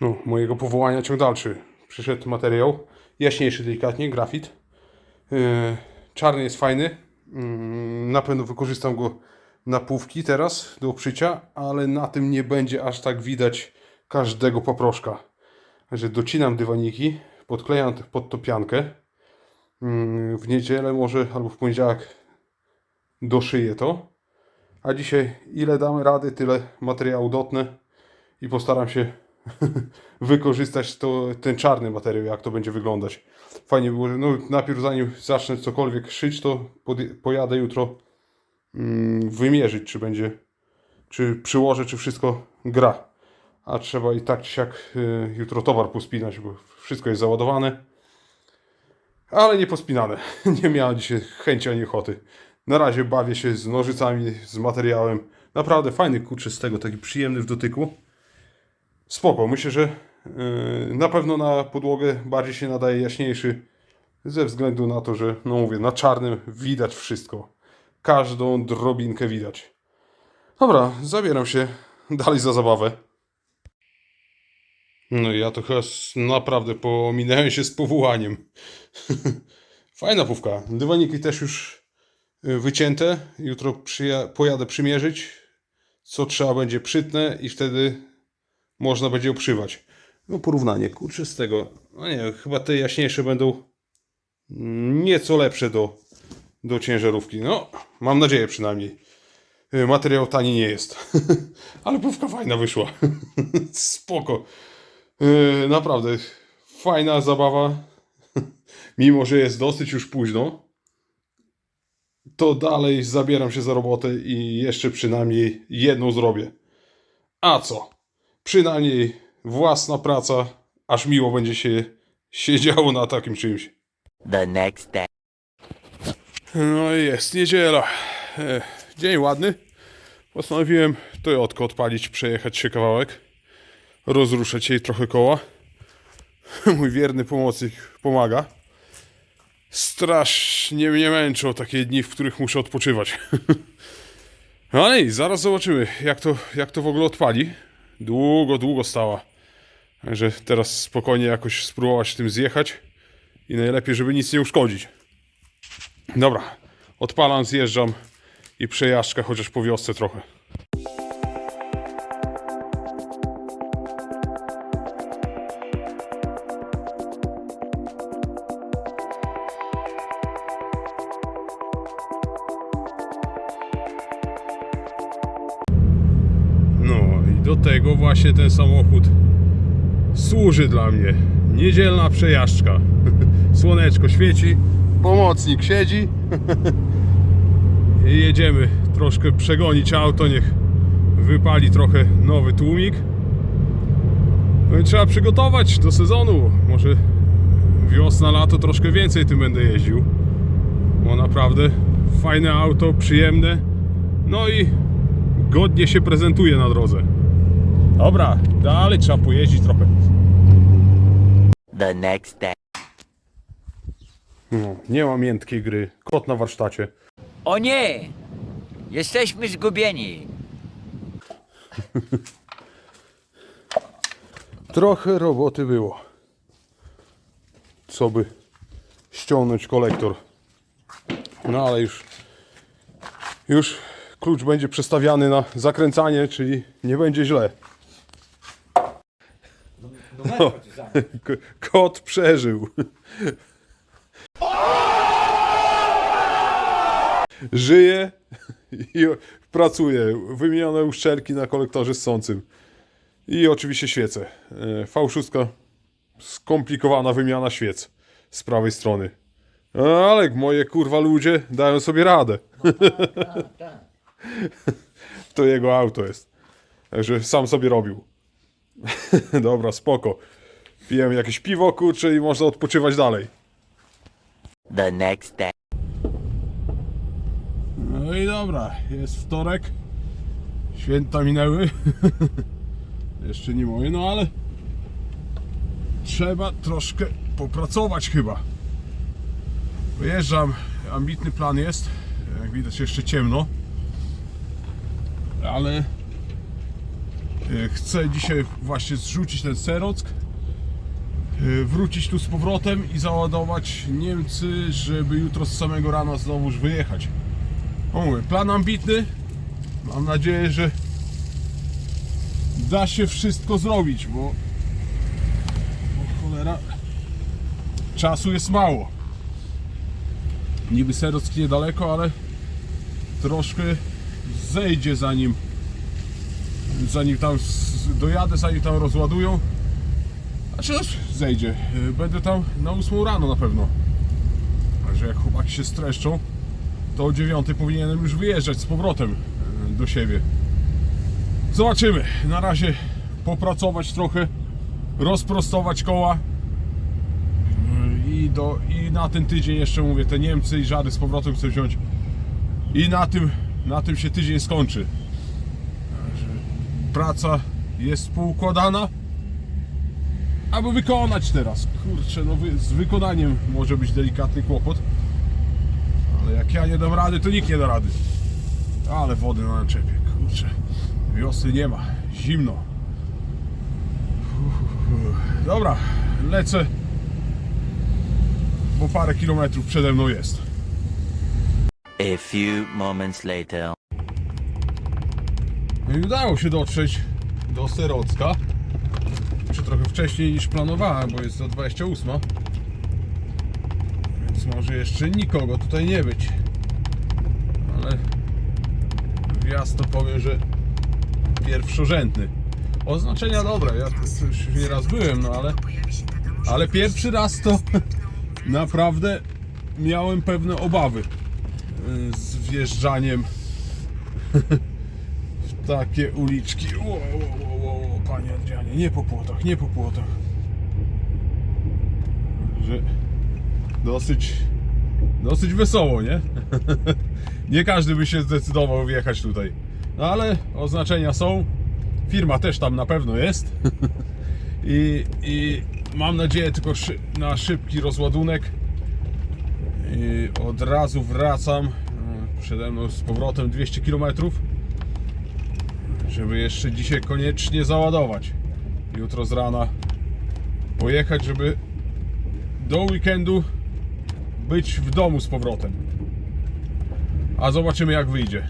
No, mojego powołania ciąg dalszy. Przyszedł materiał, jaśniejszy delikatnie, grafit. Yy, czarny jest fajny. Yy, na pewno wykorzystam go na półki teraz do obszycia, ale na tym nie będzie aż tak widać każdego paproszka. Także docinam dywaniki, podklejam pod to piankę. Yy, w niedzielę może albo w poniedziałek doszyję to. A dzisiaj ile damy rady, tyle materiału dotnę i postaram się wykorzystać to, ten czarny materiał, jak to będzie wyglądać. Fajnie było, no najpierw zanim zacznę cokolwiek szyć, to podj- pojadę jutro mm, wymierzyć, czy będzie, czy przyłożę, czy wszystko gra. A trzeba i tak czy siak y, jutro towar pospinać, bo wszystko jest załadowane. Ale nie pospinane. Nie miałem dzisiaj chęci ani ochoty. Na razie bawię się z nożycami, z materiałem. Naprawdę fajny kurczę z tego, taki przyjemny w dotyku. Spoko, myślę, że yy, na pewno na podłogę bardziej się nadaje jaśniejszy, ze względu na to, że, no mówię, na czarnym widać wszystko. Każdą drobinkę widać. Dobra, zabieram się dalej za zabawę. No ja to chyba naprawdę pominąłem się z powołaniem. Fajna pówka. Dywaniki też już wycięte. Jutro pojadę przymierzyć, co trzeba będzie przytnę i wtedy można będzie oprzywać. No porównanie, kurczę, z tego. No nie, chyba te jaśniejsze będą nieco lepsze do, do ciężarówki. No, mam nadzieję przynajmniej. Y, Materiał tani nie jest. Ale pówka fajna wyszła. Spoko. Y, Naprawdę, fajna zabawa. Mimo, że jest dosyć już późno, to dalej zabieram się za robotę i jeszcze przynajmniej jedną zrobię. A co? przynajmniej własna praca, aż miło będzie się siedziało na takim czymś. The next day. No i jest niedziela. E, Dzień ładny. Postanowiłem Toyotkę odpalić, przejechać się kawałek, rozruszać jej trochę koła. Mój wierny pomocnik pomaga. Strasznie mnie męczą takie dni, w których muszę odpoczywać. No i zaraz zobaczymy, jak to, jak to w ogóle odpali. Długo, długo stała. Także teraz spokojnie jakoś spróbować tym zjechać. I najlepiej, żeby nic nie uszkodzić. Dobra, odpalam, zjeżdżam i przejażdżka chociaż po wiosce trochę. Do tego właśnie ten samochód służy dla mnie. Niedzielna przejażdżka. Słoneczko świeci, pomocnik siedzi i jedziemy troszkę przegonić auto, niech wypali trochę nowy tłumik. No i trzeba przygotować do sezonu. Może wiosna, lato troszkę więcej tym będę jeździł. Bo naprawdę fajne auto, przyjemne. No i godnie się prezentuje na drodze. Dobra, dalej trzeba pojeździć trochę. The next day. No, nie ma miętkiej gry. Kot na warsztacie. O nie! Jesteśmy zgubieni. Trochę roboty było. Co by ściągnąć kolektor. No ale już już klucz będzie przestawiany na zakręcanie, czyli nie będzie źle. No, kot przeżył. Żyje i pracuje. Wymienione uszczelki na kolektorze ssącym. I oczywiście świece. E, V6 skomplikowana wymiana świec z prawej strony. Ale moje kurwa ludzie dają sobie radę. to jego auto jest. Także sam sobie robił. Dobra, spoko. Pijemy jakieś piwo, kurczę i można odpoczywać dalej. The next day. No i dobra, jest wtorek. Święta minęły. Jeszcze nie moje, no ale trzeba troszkę popracować chyba. Wyjeżdżam, ambitny plan jest. Jak widać jeszcze ciemno. ale chcę dzisiaj właśnie zrzucić ten serock, y, wrócić tu z powrotem i załadować Niemcy, żeby jutro z samego rana znowuż wyjechać. O, plan ambitny. Mam nadzieję, że da się wszystko zrobić, bo, bo cholera czasu jest mało. Niby Serock niedaleko, ale troszkę zejdzie zanim zanim tam dojadę, zanim tam rozładują. Znaczy no, zejdzie. Y, Będę tam na 8 rano na pewno. Także jak chłopaki się streszczą, to o 9 powinienem już wyjeżdżać z powrotem y, do siebie. Zobaczymy. Na razie popracować trochę, rozprostować koła. Y, I, do, I na ten tydzień jeszcze mówię, te Niemcy i żady z powrotem chcę wziąć. I na tym, na tym się tydzień skończy. Praca jest poukładana. Aby wykonać teraz. Kurczę, no z wykonaniem może być delikatny kłopot. Ale jak ja nie dam rady, to nikt nie da rady. Ale wody na naczepie, kurczę. Wiosny nie ma, zimno. Dobra, lecę. Bo parę kilometrów przede mną jest. A few moments later. No i udało się dotrzeć do Serocka. Czy trochę wcześniej niż planowałem, bo jest do 28. Więc może jeszcze nikogo tutaj nie być. Ale jasno powiem, że pierwszorzędny. Oznaczenia dobre, ja tu już nieraz byłem, no ale, ale pierwszy raz to naprawdę miałem pewne obawy y, z wjeżdżaniem takie uliczki. Ło, ło, ło, ło, panie Adrianie, nie po płotach, nie po płotach. Że dosyć, dosyć wesoło, nie? nie każdy by się zdecydował wjechać tutaj. No ale oznaczenia są. Firma też tam na pewno jest. I, i mam nadzieję tylko szy na szybki rozładunek. I od razu wracam. Przede mną z powrotem 200 km żeby jeszcze dzisiaj koniecznie załadować. Jutro z rana pojechać, żeby do weekendu być w domu z powrotem. A zobaczymy jak wyjdzie.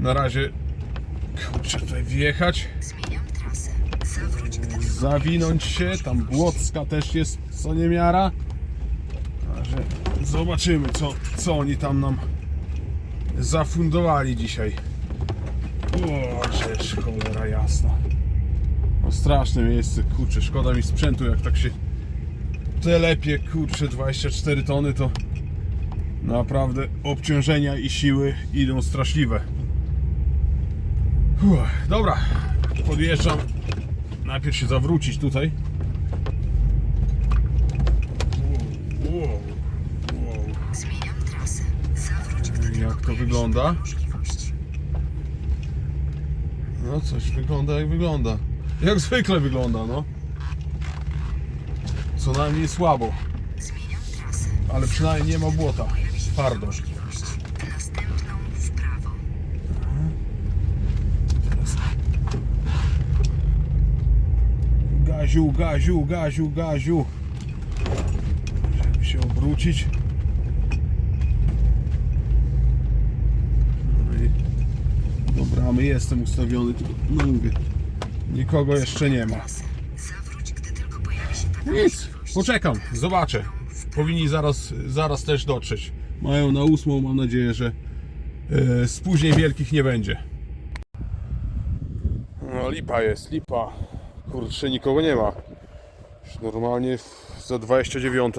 Na razie kurczę tutaj wjechać, zawinąć się, tam Błocka też jest co niemiara. Także zobaczymy co, co oni tam nam zafundowali dzisiaj. Rzecz cholera jasna. No straszne miejsce, kurczę, szkoda mi sprzętu, jak tak się telepie, kurczę, 24 tony to naprawdę obciążenia i siły idą straszliwe. Uff, dobra, podjeżdżam. Najpierw się zawrócić tutaj. Wow, wow, wow. Jak to wygląda? No coś wygląda jak wygląda. Jak zwykle wygląda, no. Co najmniej słabo, ale przynajmniej nie ma błota. Twardo. Gaziu, gaziu, gaziu, gaziu. Żeby się obrócić. No i bramy jestem ustawiony, tylko no mówię, nikogo jeszcze nie ma. Nic, poczekam, zobaczę. Powinni zaraz, zaraz też dotrzeć. Mają na ósmą, mam nadzieję, że e, spóźnień wielkich nie będzie. No lipa jest, lipa. Kurczę, nikogo nie ma. Już Normalnie za 29.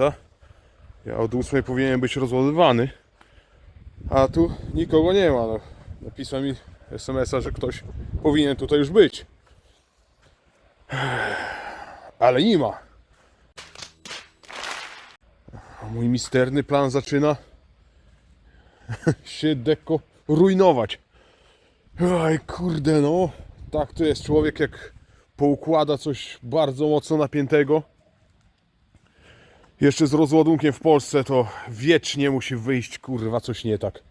Ja od 8 powinien być rozładowany. A tu nikogo nie ma. No. Napisał mi SMS-a, że ktoś powinien tutaj już być. Ale nie ma. Mój misterny plan zaczyna się deko rujnować. Aj kurde no, tak to jest człowiek jak poukłada coś bardzo mocno napiętego. Jeszcze z rozładunkiem w Polsce to wiecznie musi wyjść kurwa coś nie tak.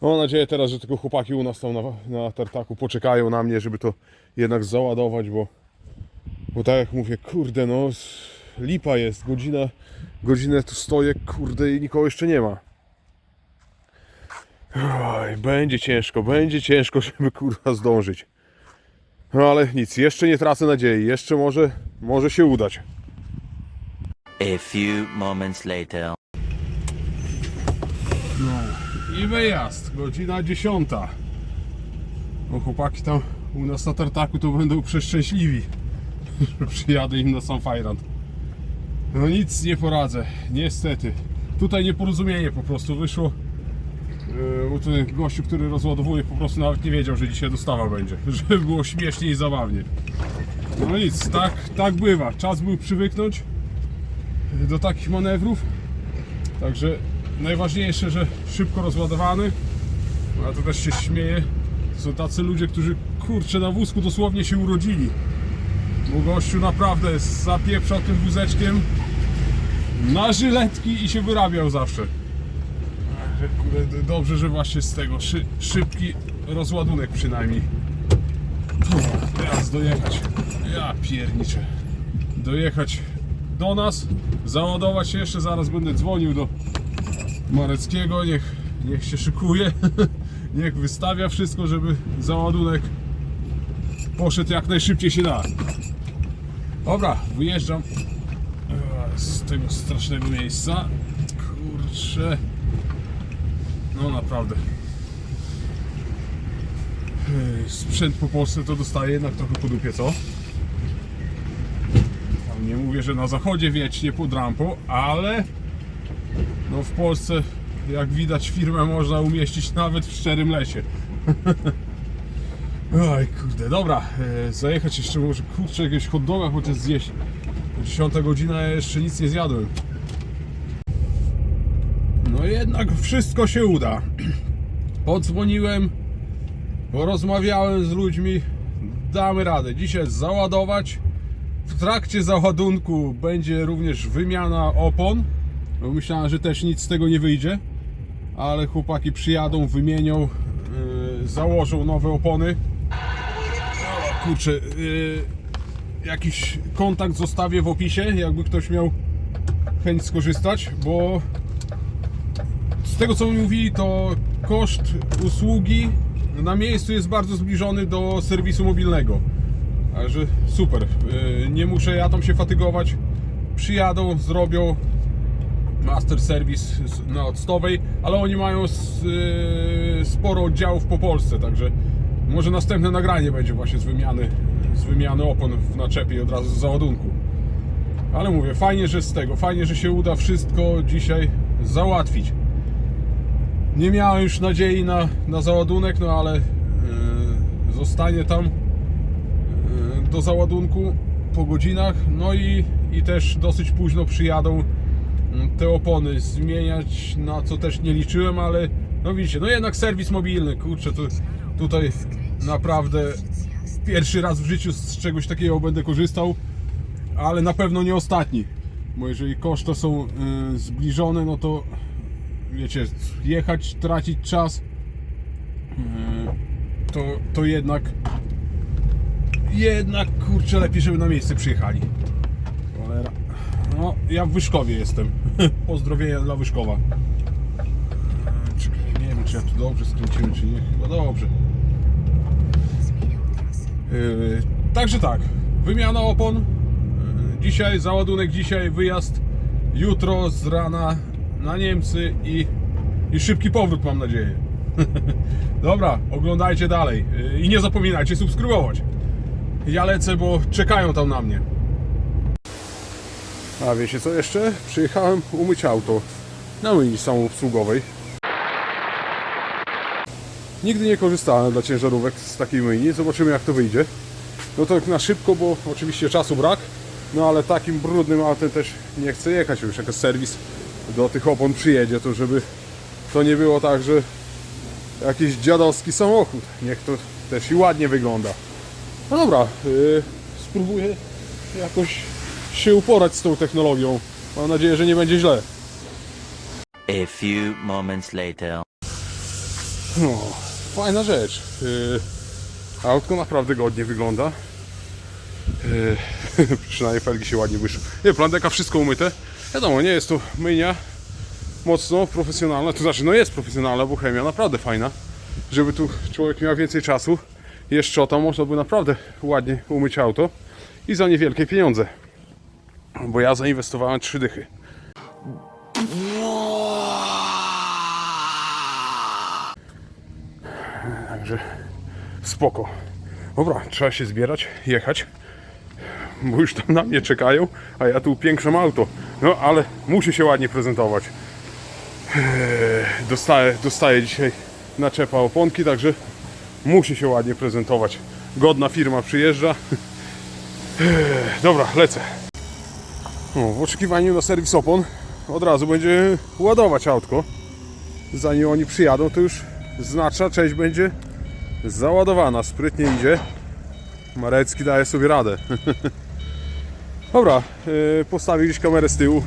Mam nadzieję teraz, że tylko chłopaki u nas tam na, na tartaku poczekają na mnie, żeby to jednak załadować, bo, bo tak jak mówię, kurde no, lipa jest, godzina, godzinę tu stoję, kurde i nikogo jeszcze nie ma. Oj, będzie ciężko, będzie ciężko, żeby kurwa zdążyć. No ale nic, jeszcze nie tracę nadziei, jeszcze może, może się udać. A few moments later. No i wyjazd, godzina dziesiąta. No chłopaki tam u nas na tartaku to będą przeszczęśliwi, że przyjadę im na sam fajrant. No nic nie poradzę, niestety. Tutaj nieporozumienie po prostu wyszło. Yy, Bo ten gościu, który rozładowuje po prostu nawet nie wiedział, że dzisiaj dostawa będzie. Żeby było śmiesznie i zabawnie. No nic, tak, tak bywa. Czas był przywyknąć do takich manewrów. Także najważniejsze, że szybko rozładowany. A to też się śmieje. Są tacy ludzie, którzy kurczę na wózku dosłownie się urodzili. Bo gościu naprawdę zapieprzał tym wózeczkiem na żyletki i się wyrabiał zawsze. Dobrze, że właśnie z tego szy, szybki rozładunek przynajmniej. Teraz dojechać. Ja pierniczę. Dojechać do nas, załadować się jeszcze, zaraz będę dzwonił do Mareckiego, niech, niech się szykuje, niech wystawia wszystko, żeby załadunek poszedł jak najszybciej się da. Dobra, wyjeżdżam e, z tego strasznego miejsca. Kurczę. No naprawdę. Ej, Sprzęt po Polsce to dostaje jednak trochę po dupie, co? Nie mówię, że na zachodzie wiecznie pod rampą, ale no w Polsce jak widać firmę można umieścić nawet w szczerym lesie. Oj kurde, dobra, e, zajechać jeszcze może kurczę jakiegoś hot doga chociaż zjeść. 10 godzina ja jeszcze nic nie zjadłem. No jednak wszystko się uda. Podzwoniłem, porozmawiałem z ludźmi, damy radę. Dzisiaj załadować. W trakcie załadunku będzie również wymiana opon. Bo myślałem, że też nic z tego nie wyjdzie. Ale chłopaki przyjadą, wymienią, yy, założą nowe opony. O, kurczę, yy, jakiś kontakt zostawię w opisie, jakby ktoś miał chęć skorzystać, bo z tego co mi mówili, to koszt usługi na miejscu jest bardzo zbliżony do serwisu mobilnego. Także super. Yy, Nie muszę ja tam się fatygować. Przyjadą, zrobią master service na octowej, ale oni mają yy, sporo oddziałów po Polsce, także może następne nagranie będzie właśnie z wymiany, z wymiany opon w naczepie od razu z załadunku. Ale mówię, fajnie, że z tego, fajnie, że się uda wszystko dzisiaj załatwić. Nie miałem już nadziei na, na załadunek, no ale yy, zostanie tam yy, do załadunku po godzinach. No i, i też dosyć późno przyjadą te opony zmieniać, na co też nie liczyłem, ale no widzicie, no jednak serwis mobilny, kurczę, to tutaj naprawdę pierwszy raz w życiu z czegoś takiego będę korzystał, ale na pewno nie ostatni, bo jeżeli koszty są yy, zbliżone, no to wiecie, jechać, tracić czas, yy, to, to jednak jednak kurczę lepiej, żeby na miejsce przyjechali. No, ja w Wyszkowie jestem. Pozdrowienia dla Wyszkowa. Eee, Czekaj, nie wiem, czy ja tu dobrze skręciłem, czy nie. Chyba dobrze. Yy, także tak, wymiana opon. Yy, dzisiaj załadunek, dzisiaj wyjazd. Jutro z rana na Niemcy i, i szybki powrót, mam nadzieję. Dobra, oglądajcie dalej yy, i nie zapominajcie subskrybować. Ja lecę, bo czekają tam na mnie. A wiecie co jeszcze? Przyjechałem umyć auto na myjni samoobsługowej. Nigdy nie korzystałem dla ciężarówek z takiej myjni. Zobaczymy jak to wyjdzie. No to na szybko, bo oczywiście czasu brak. No ale takim brudnym autem też nie chcę jechać. Już jak serwis do tych opon przyjedzie, to żeby to nie było tak, że jakiś dziadowski samochód. Niech to też i ładnie wygląda. No dobra, yy, spróbuję jakoś się uporać z tą technologią. Mam nadzieję, że nie będzie źle. A few moments later. No, fajna rzecz. Yy, autko naprawdę godnie wygląda. Yy, przynajmniej felgi się ładnie wyszły. Nie, plandeka wszystko umyte. Wiadomo, nie jest to myjnia mocno profesjonalna. To znaczy, no jest profesjonalna, bo chemia naprawdę fajna. Żeby tu człowiek miał więcej czasu, jest szczota, można by naprawdę ładnie umyć auto i za niewielkie pieniądze. Bo ja zainwestowałem trzy dychy. Także spoko. Dobra, trzeba się zbierać, jechać, bo już tam na mnie czekają, a ja tu piękrzam auto. No ale musi się ładnie prezentować. Eee, Dostaję, dostaję dzisiaj naczepa oponki, także musi się ładnie prezentować. Godna firma przyjeżdża. Eee, Dobra, lecę. No, w oczekiwaniu na serwis opon od razu będzie ładować autko. Zanim oni przyjadą, to już znaczna część będzie załadowana. Sprytnie idzie. Marecki daje sobie radę. Dobra, yy, postawię gdzieś kamerę z tyłu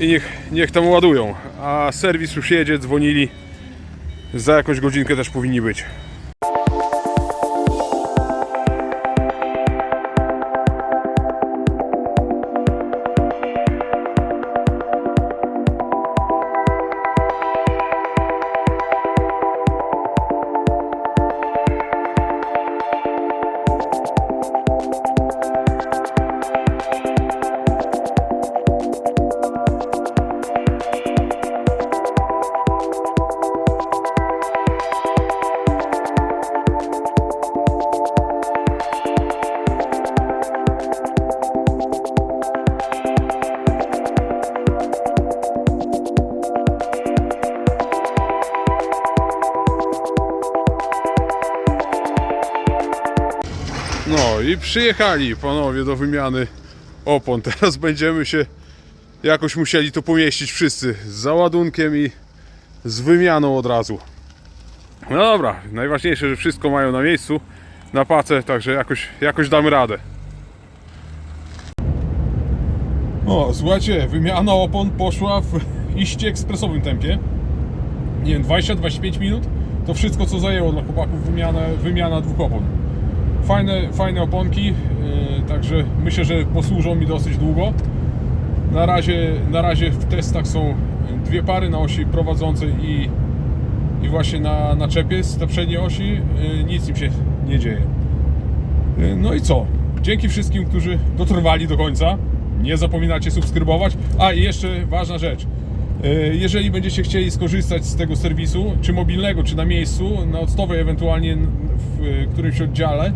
i niech, niech tam ładują. A serwis już jedzie, dzwonili. Za jakąś godzinkę też powinni być. No i przyjechali panowie do wymiany opon. Teraz będziemy się jakoś musieli to pomieścić wszyscy z załadunkiem i z wymianą od razu. No dobra, najważniejsze, że wszystko mają na miejscu, na pacę, także jakoś, jakoś damy radę. O, słuchajcie, wymiana opon poszła w iście ekspresowym tempie. Nie wiem, 20-25 minut. To wszystko, co zajęło dla chłopaków wymianę, wymiana dwóch opon. Fajne, fajne oponki, yy, także myślę, że posłużą mi dosyć długo. Na razie, na razie w testach są dwie pary na osi prowadzącej i, i właśnie na naczepie z tej przedniej osi. Yy, nic im się nie dzieje. Yy, No i co? Dzięki wszystkim, którzy dotrwali do końca. Nie zapominacie subskrybować. A i jeszcze ważna rzecz. Yy, Jeżeli będziecie chcieli skorzystać z tego serwisu, czy mobilnego, czy na miejscu, na octowej ewentualnie w y, którymś oddziale y,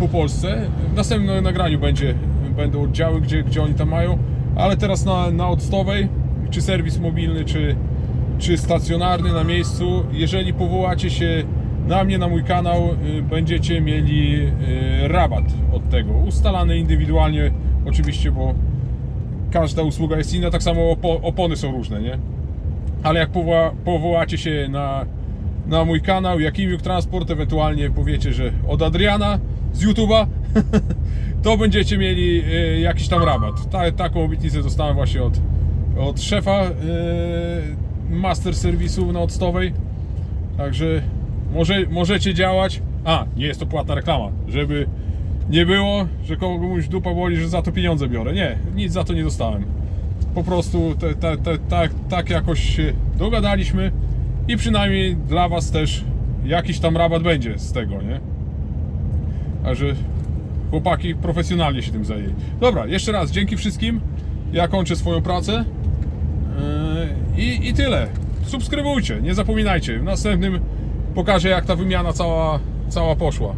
po Polsce, w następnym nagraniu będzie, będą oddziały, gdzie, gdzie oni tam mają, ale teraz na, na octowej, czy serwis mobilny, czy, czy stacjonarny na miejscu, jeżeli powołacie się na mnie, na mój kanał, będziecie mieli rabat od tego, ustalany indywidualnie oczywiście, bo każda usługa jest inna, tak samo opo- opony są różne, nie? Ale jak powoła, powołacie się na, na mój kanał, jak Imiuk Transport, ewentualnie powiecie, że od Adriana z YouTube'a, to będziecie mieli y, jakiś tam rabat. Ta, taką obietnicę dostałem właśnie od, od szefa y, master serwisu na Octowej. Także może, możecie działać. A, nie jest to płatna reklama, żeby nie było, że komuś dupa boli, że za to pieniądze biorę. Nie, nic za to nie dostałem. Po prostu te, te, te, tak, tak jakoś się dogadaliśmy i przynajmniej dla Was też jakiś tam rabat będzie z tego, nie? Także chłopaki profesjonalnie się tym zajęli. Dobra, jeszcze raz dzięki wszystkim. Ja kończę swoją pracę. Yy, I, I tyle. Subskrybujcie, nie zapominajcie. W następnym pokażę jak ta wymiana cała, cała poszła.